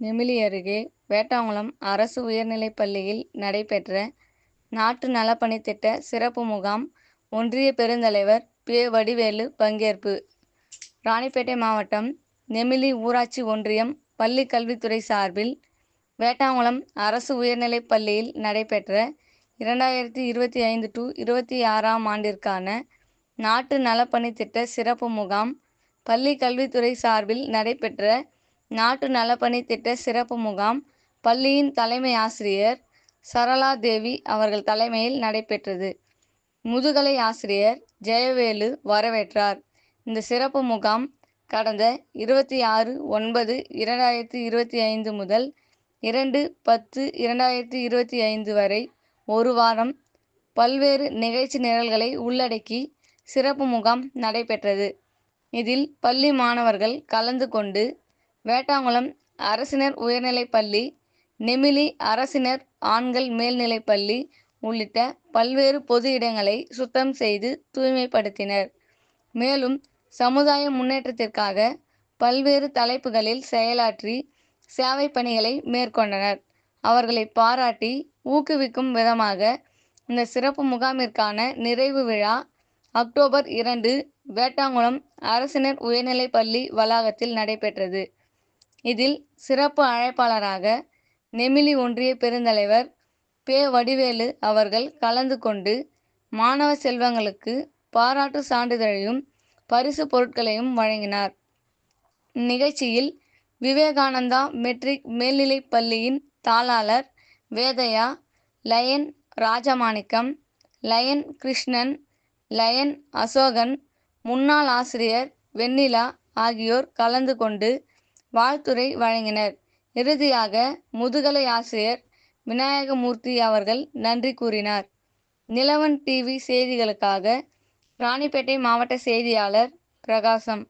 நெமிலி அருகே வேட்டாங்குளம் அரசு உயர்நிலைப் பள்ளியில் நடைபெற்ற நாட்டு நலப்பணி திட்ட சிறப்பு முகாம் ஒன்றிய பெருந்தலைவர் பே. வடிவேலு பங்கேற்பு. ராணிப்பேட்டை மாவட்டம் நெமிலி ஊராட்சி ஒன்றியம் பள்ளி கல்வித்துறை சார்பில் வேட்டாங்குளம் அரசு உயர்நிலைப் பள்ளியில் நடைபெற்ற இரண்டாயிரத்தி இருபத்தி ஐந்து டு இருபத்தி ஆறாம் ஆண்டிற்கான நாட்டு நலப்பணி திட்ட சிறப்பு முகாம் பள்ளி கல்வித்துறை சார்பில் நடைபெற்ற நாட்டு நலப்பணி திட்ட சிறப்பு முகாம் பள்ளியின் தலைமை ஆசிரியர் சரளா தேவி அவர்கள் தலைமையில் நடைபெற்றது. முதுகலை ஆசிரியர் ஜெயவேலு வரவேற்றார். இந்த சிறப்பு முகாம் கடந்த இருபத்தி ஆறு ஒன்பது இரண்டாயிரத்தி இருபத்தி ஐந்து முதல் இரண்டு பத்து இரண்டாயிரத்தி இருபத்தி ஐந்து வரை ஒரு வாரம் பல்வேறு நிகழ்ச்சி நிரல்களை உள்ளடக்கி சிறப்பு முகாம் நடைபெற்றது. இதில் பள்ளி மாணவர்கள் கலந்து கொண்டு வேட்டாங்குளம் அரசினர் உயர்நிலைப் பள்ளி நெமிலி அரசினர் ஆண்கள் மேல்நிலைப் பள்ளி உள்ளிட்ட பல்வேறு பொது இடங்களை சுத்தம் செய்து தூய்மைப்படுத்தினர். மேலும் சமுதாய முன்னேற்றத்திற்காக பல்வேறு தலைப்புகளில் செயலாற்றி சேவை பணிகளை மேற்கொண்டனர். அவர்களை பாராட்டி ஊக்குவிக்கும் விதமாக இந்த சிறப்பு முகாமிற்கான நிறைவு விழா அக்டோபர் இரண்டு வேட்டாங்குளம் அரசினர் உயர்நிலைப் பள்ளி வளாகத்தில் நடைபெற்றது. இதில் சிறப்பு அழைப்பாளராக நெமிலி ஒன்றிய பெருந்தலைவர் பே வடிவேலு அவர்கள் கலந்து கொண்டு மாணவ செல்வங்களுக்கு பாராட்டு சான்றிதழையும் பரிசு பொருட்களையும் வழங்கினார். நிகழ்ச்சியில் விவேகானந்தா மெட்ரிக் மேல்நிலைப் பள்ளியின் தாளாளர் Vedaiya lion Rajamanickam lion Krishnan lion Asokan முன்னாள் ஆசிரியர் வெண்ணிலா ஆகியோர் கலந்து கொண்டு வாழ்த்துரை வழங்கினர். இறுதியாக முதுகலை ஆசிரியர் விநாயகமூர்த்தி அவர்கள் நன்றி கூறினார். நிலவன் டிவி செய்திகளுக்காக ராணிப்பேட்டை மாவட்ட செய்தியாளர் பிரகாசம்.